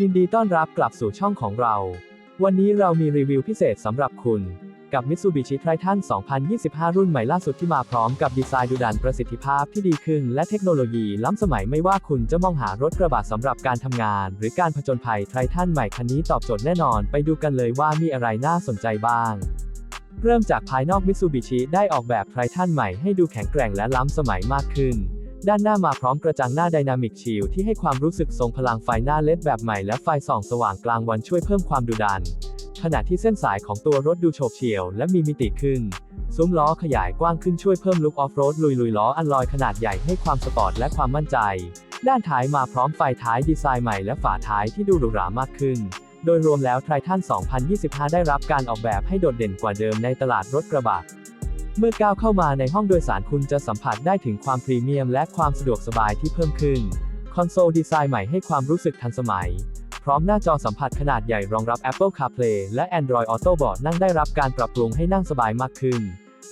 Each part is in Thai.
ยินดีต้อนรับกลับสู่ช่องของเรา วันนี้เรามีรีวิวพิเศษสำหรับคุณ กับ Mitsubishi Triton 2025 รุ่นใหม่ล่าสุดที่มาพร้อมกับดีไซน์ดุดันประสิทธิภาพที่ดีขึ้น และเทคโนโลยีล้ำสมัยไม่ว่าคุณจะมองหารถกระบะสำหรับการทำงาน หรือการผจญภัย Triton ใหม่คันนี้ตอบโจทย์แน่นอน ไปดูกันเลยว่ามีอะไรน่าสนใจบ้าง เริ่มจากภายนอก Mitsubishi ได้ออกแบบ Triton ใหม่ให้ดูแข็งแกร่งและล้ำสมัยมากขึ้น ด้านหน้ามาพร้อมกระจังหน้า Dynamic Shield ที่ให้ความรู้สึกทรงพลังไฟหน้าเลดแบบใหม่และไฟส่องสว่างกลางวันช่วยเพิ่มความดุดัน ขณะที่เส้นสายของตัวรถดูโฉบเฉี่ยวและมีมิติขึ้น ซุ้มล้อขยายกว้างขึ้นช่วยเพิ่มลุคออฟโรดลุยลุยล้ออันลอยขนาดใหญ่ให้ความสปอร์ตและความมั่นใจ ด้านท้ายมาพร้อมไฟท้ายดีไซน์ใหม่และฝาท้ายที่ดูหรูหรามากขึ้น โดยรวมแล้ว Triton 2025 ได้รับการออกแบบให้โดดเด่นกว่าเดิมในตลาดรถกระบะ เมื่อก้าวเข้ามาในห้องโดยสารคุณจะสัมผัสได้ถึงความพรีเมียมและความสะดวกสบายที่เพิ่มขึ้น คอนโซลดีไซน์ใหม่ให้ความรู้สึกทันสมัย พร้อมหน้าจอสัมผัสขนาดใหญ่รองรับ Apple CarPlay และ Android Auto เบาะนั่งได้รับการปรับปรุงให้นั่งสบายมากขึ้น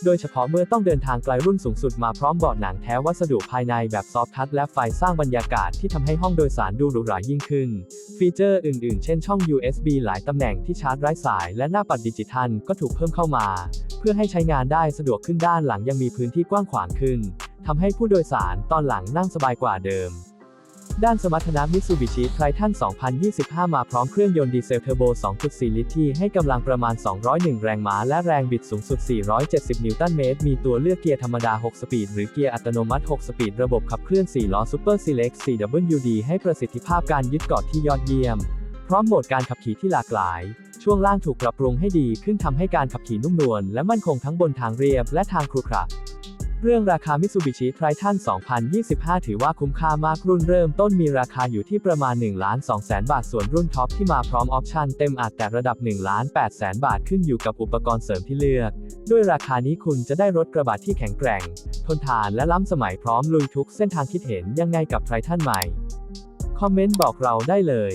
โดยเฉพาะเมื่อต้องเดินทางไกลรุ่นสูงสุดมาพร้อมเบาะหนังแท้วัสดุภายในแบบซอฟทัชและไฟสร้างบรรยากาศที่ทำให้ห้องโดยสารดูหรูหรายิ่งขึ้น ฟีเจอร์อื่นๆ เช่นช่อง USB หลายตำแหน่งที่ชาร์จไร้สาย และหน้าปัดดิจิทัลก็ถูกเพิ่มเข้ามา เพื่อให้ใช้งานได้สะดวกขึ้นด้านหลังยังมีพื้นที่กว้างขวางขึ้นทำให้ผู้โดยสารตอนหลังนั่งสบายกว่าเดิม ด้านสมรรถนะ Mitsubishi Triton 2025 มาพร้อมเครื่องยนต์ดีเซลเทอร์โบ 2.4 ลิตรที่ให้กำลังประมาณ 201 แรงม้า และแรงบิดสูงสุด 470 นิวตันเมตร มีตัวเลือกเกียร์ธรรมดา 6 สปีด หรือเกียร์อัตโนมัติ 6 สปีด ระบบขับเคลื่อน 4 ล้อ Super Select 4WD ให้ประสิทธิภาพการยึดเกาะที่ยอดเยี่ยม พร้อมโหมดการขับขี่ที่หลากหลาย ช่วงล่างถูกปรับปรุงให้ดีขึ้นทำให้การขับขี่นุ่มนวลและมั่นคงทั้งบนทางเรียบและทางครุขระ เรื่องราคา Mitsubishi Triton 2025 ถือว่าคุ้มค่ามากรุ่นเริ่มต้นมีราคาอยู่ที่ประมาณ1 2 0 0 0 0บาท ส่วนรุ่นท็อปที่มาพร้อมออปชันเต็มอาจแต่ระดับ1 8 0 0 0 0บาทขึ้นอยู่กับอุปกรณ์เสริมที่เลือก ด้วยราคานี้คุณจะได้รถกระบะที่แข็งแกร่ง ทนทานและล้ำสมัยพร้อมลุยทุกเส้นทางคิดเห็นยังไงกับ Triton ใหม่ คอมเมนต์บอกเราได้เลย